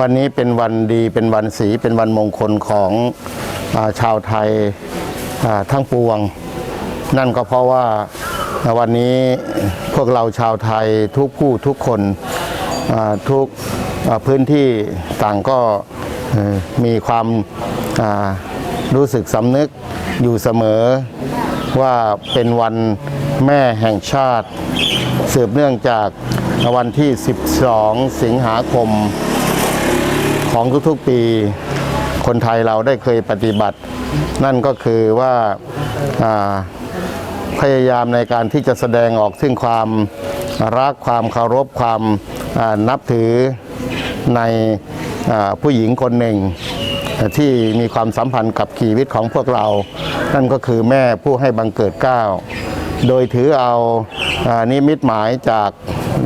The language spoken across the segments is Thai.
วันนี้เป็นวันดีเป็นวันสีเป็นวันมงคลของอชาวไทยทั้งปวง นั่นก็เพราะว่าวันนี้พวกเราชาวไทยทุกผู้ทุกคนทุกพื้นที่ต่างก็มีความรู้สึกสำนึกอยู่เสมอว่าเป็นวันแม่แห่งชาติ สืบเนื่องจาก วันที่ 12 สิงหาคมของทุกๆปีคนไทยเราได้เคยปฏิบัติ นั่นก็คือว่าาพยายามในการที่จะแสดงออกซึ่งความรักความเคารพความานับถือในอผู้หญิงคนหนึ่ง ที่มีความสัมพันธ์กับชีวิตของพวกเรา นั่นก็คือแม่ผู้ให้บังเกิดเก้าโดยถือเอาอานิมิตหมายจาก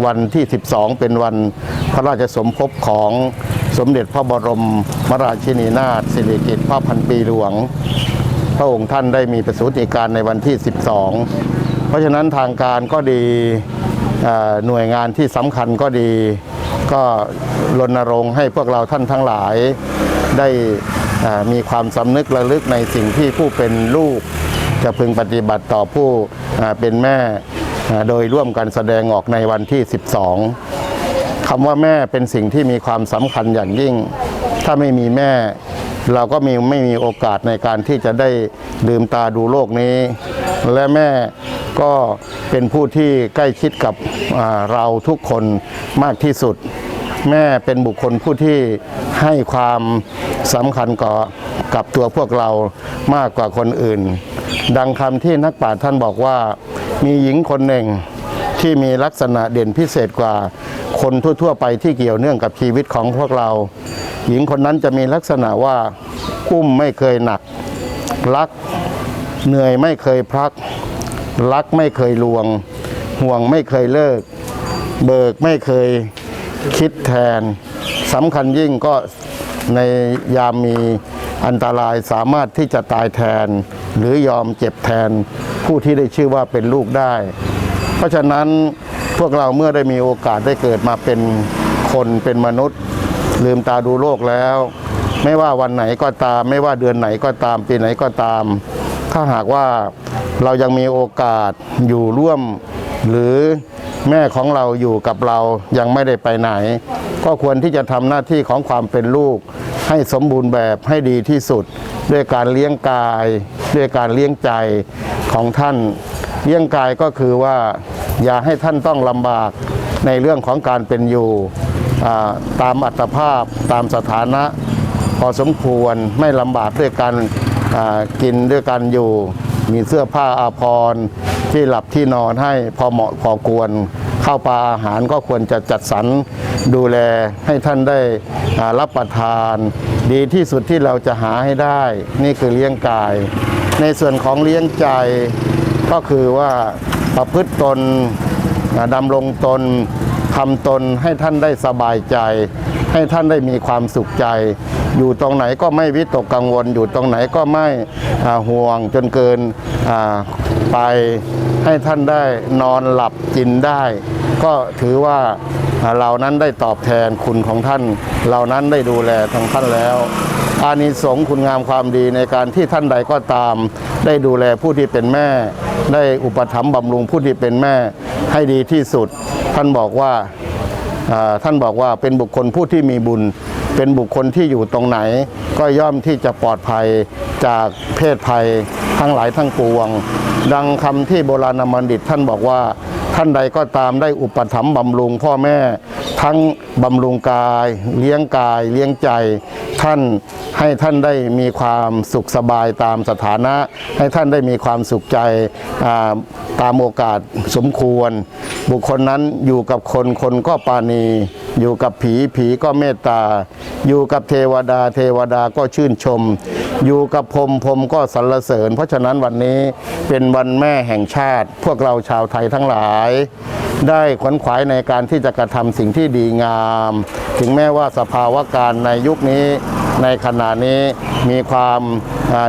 วันที่ 12 เป็นวันพระราชสมภพของสมเด็จพระบรมมราชินีนาถสิริกิติ์พระพันปีหลวง พระองค์ท่านได้มีประสูติการในวันที่ 12 เพราะฉะนั้นทางการก็ดีหน่วยงานที่สำคัญก็ดี ก็รณรงค์ให้พวกเราท่านทั้งหลายได้มีความสำนึกระลึกในสิ่งที่ผู้เป็นลูก จะพึงปฏิบัติต่อผู้เป็นแม่ โดยร่วมกันแสดงออกในวันที่ 12 คำว่าแม่เป็นสิ่งที่มีความสำคัญอย่างยิ่ง ถ้าไม่มีแม่ เราก็มีไม่มีโอกาสในการที่จะได้ลืมตาดูโลกนี้ และแม่ก็เป็นผู้ที่ใกล้ชิดกับเราทุกคนมากที่สุด แม่เป็นบุคคลผู้ที่ให้ความสำคัญกับกับตัวพวกเรามากกว่าคนอื่น ดังคำที่นักปราชญ์ท่านบอกว่า มีหญิงคนหนึ่งที่มีลักษณะเด่นพิเศษกว่าคนทั่ว ๆ ไปที่เกี่ยวเนื่องกับชีวิตของพวกเรา หญิงคนนั้นจะมีลักษณะว่ากุ้มไม่เคยหนัก รักเหนื่อยไม่เคยพัก รักไม่เคยลวง ห่วงไม่เคยเลิก เบิกไม่เคยคิดแทนสำคัญยิ่งก็ในยามมีอันตรายสามารถที่จะตายแทน หรือยอมเจ็บแทนผู้ที่ได้ชื่อว่าเป็นลูกได้ เพราะฉะนั้นพวกเราเมื่อได้มีโอกาสได้เกิดมาเป็นคนเป็นมนุษย์ ลืมตาดูโลกแล้ว ไม่ว่าวันไหนก็ตาม ไม่ว่าเดือนไหนก็ตามปีไหนก็ตาม ถ้าหากว่าเรายังมีโอกาสอยู่ร่วม หรือแม่ของเราอยู่กับเรายังไม่ได้ไปไหน ก็ควรที่จะทำหน้าที่ของความเป็นลูก ให้สมบูรณ์แบบให้ดีที่สุด ด้วยการเลี้ยงกาย ด้วยการเลี้ยงใจของท่านเลี้ยงกายก็คือว่าอย่าให้ท่านต้องลำบากในเรื่องของการเป็นอยู่ตามอัตภาพตามสถานะ พอสมควรไม่ลำบากด้วยการกินด้วยการอยู่ มีเสื้อผ้าอาภรณ์ที่หลับที่นอนให้พอเหมาะพอควรข้าวปลาอาหารก็ควรจะจัดสรรดูแลให้ท่านได้รับประทาน ดีที่สุดที่เราจะหาให้ได้ นี่คือเลี้ยงกาย ในส่วนของเลี้ยงใจก็คือว่าประพฤติตนดำรงตนทำตนให้ท่านได้สบายใจ ให้ท่านได้มีความสุขใจ อยู่ตรงไหนก็ไม่วิตกกังวล อยู่ตรงไหนก็ไม่ห่วงจนเกินไปให้ท่านได้นอนหลับกินได้ ก็ถือว่า เรานั้นได้ตอบแทนคุณของท่าน เรานั้นได้ดูแลทางท่านแล้ว อานิสงส์คุณงามความดีในการที่ท่านใดก็ตาม ได้ดูแลผู้ที่เป็นแม่ ได้อุปถัมภ์บำรุงผู้ที่เป็นแม่ให้ดีที่สุด ท่านบอกว่าท่านบอกว่าเป็นบุคคลผู้ที่มีบุญเป็นบุคคลที่อยู่ตรงไหน ก็ย่อมที่จะปลอดภัยจากเพศภัยทั้งหลายทั้งปวง ดังคำที่โบราณบัณฑิตท่านบอกว่า ท่านใดก็ตามได้อุปถัมภ์บำรุงพ่อแม่ ทั้งบำรุงกาย เลี้ยงกาย เลี้ยงใจ ท่านให้ท่านได้มีความสุขสบายตามสถานะ ให้ท่านได้มีความสุขใจตามโอกาสสมควร บุคคลนั้นอยู่กับคนคนก็ปาณีอยู่กับผีผีก็เมตตา อยู่กับเทวดาเทวดาก็ชื่นชม อยู่กับพรหมพรหมก็สรรเสริญ เพราะฉะนั้นวันนี้เป็นวันแม่แห่งชาติ พวกเราชาวไทยทั้งหลาย ได้ขวนขวายในการที่จะกระทำสิ่งที่ดีงาม ถึงแม้ว่าสภาวะการในยุคนี้ในขณะนี้มีความ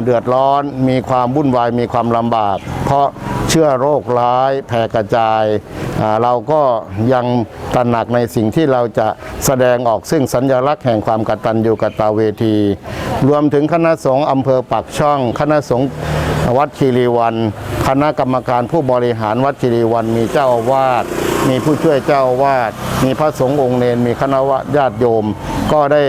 เดือดร้อน มีความวุ่นวายมีความลำบาก เพราะเชื่อโรคร้ายแผ่กระจาย เราก็ยังตระหนักในสิ่งที่เราจะแสดงออกซึ่งสัญลักษณ์แห่งความกตัญญูกตเวที รวมถึงคณะสงฆ์อำเภอปักช่อง คณะสงฆ์ วัดคีรีวัน คณะกรรมการผู้บริหารวัดคีรีวันมีเจ้าอาวาสมีผู้ช่วยเจ้าอาวาสมีพระสงฆ์องค์เนนมีคณะญาติโยม ก็ได้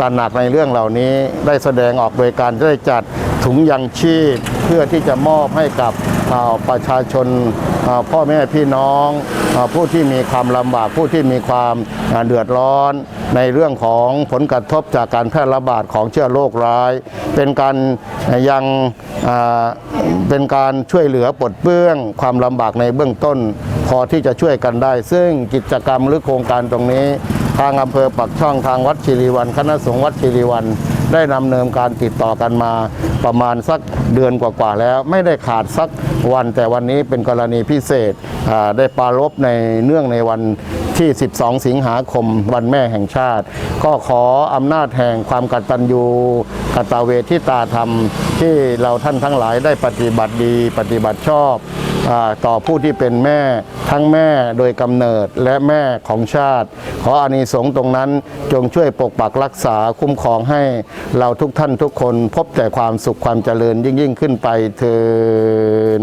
ตระหนักในเรื่องเหล่านี้ได้แสดงออกโดยการได้จัด ถุงยังชีพเพื่อที่จะมอบให้กับประชาชนพ่อแม่พี่น้องผู้ที่มีความลำบากผู้ที่มีความเดือดร้อน ในเรื่องของผลกระทบจากการแพร่ระบาดของเชื้อโรคร้าย เป็นการยังเป็นการช่วยเหลือปลดเปลื้องความลำบากในเบื้องต้น พอที่จะช่วยกันได้ ซึ่งกิจกรรมหรือโครงการตรงนี้ ทางอำเภอปักช่องทางวัดคีรีวัน คณะสงฆ์วัดคีรีวัน ได้นำเนินการติดต่อกันมาประมาณสักเดือนกว่าๆแล้ว ไม่ได้ขาดสักวันแต่วันนี้เป็นกรณีพิเศษได้ปรารบในเนื่องในวันที่ 12 สิงหาคม วันแม่แห่งชาติ ก็ขออำนาจแห่งความกตัญญูกตเวทิตาธรรม ที่เราท่านทั้งหลายได้ปฏิบัติดี ปฏิบัติชอบ ต่อผู้ที่เป็นแม่ทั้งแม่โดยกำเนิดและแม่ของชาติ ขออานิสงส์ตรงนั้นจงช่วยปกปักรักษาคุ้มครองให้เราทุกท่านทุกคนพบแต่ความสุขความเจริญยิ่งยิ่งขึ้นไปเถิด